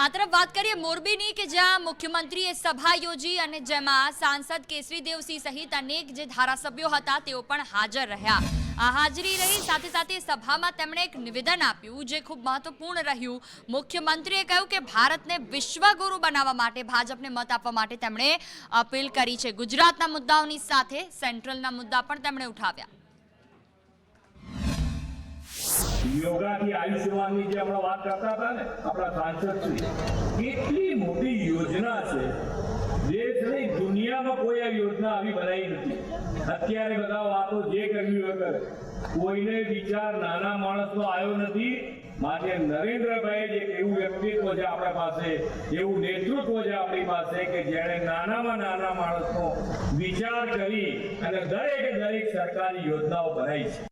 આ તરફ વાત કરીએ મોરબીની કે જ્યાં મુખ્યમંત્રીએ સભા યોજી અને જેમાં સાંસદ કેસરી દેવસિંહ સહિત અનેક જે ધારાસભ્યો હતા, તેઓ પણ હાજર રહ્યા. હાજરી રહી, સાથે સાથે સભામાં તેમણે એક નિવેદન આપ્યું, જે ખૂબ મહત્વપૂર્ણ રહ્યું. મુખ્યમંત્રીએ કહ્યું કે ભારતને વિશ્વગુરુ બનાવવા માટે, ભાજપને મત આપવા માટે તેમણે અપીલ કરી છે. ગુજરાતના મુદ્દાઓની સાથે, સેન્ટ્રલના મુદ્દા પણ તેમણે ઉઠાવ્યા. યોગાથી આયુષ્યમાનની જે હમણાં વાત કરતા હતા ને, આપણા સાંસદ કેટલી મોટી યોજના છે. દેશની દુનિયામાં કોઈ આ યોજના આવી બનાવી નથી. અત્યારે બધા વાતો જે કરવી હોય કરે. કોઈને વિચાર નાના માણસનો આવ્યો નથી. માટે નરેન્દ્રભાઈ જે એવું વ્યક્તિત્વ છે આપણા પાસે, એવું નેતૃત્વ છે આપણી પાસે કે જેણે નાનામાં નાના માણસનો વિચાર કરી અને દરેકે દરેક સરકારી યોજનાઓ બનાવી છે.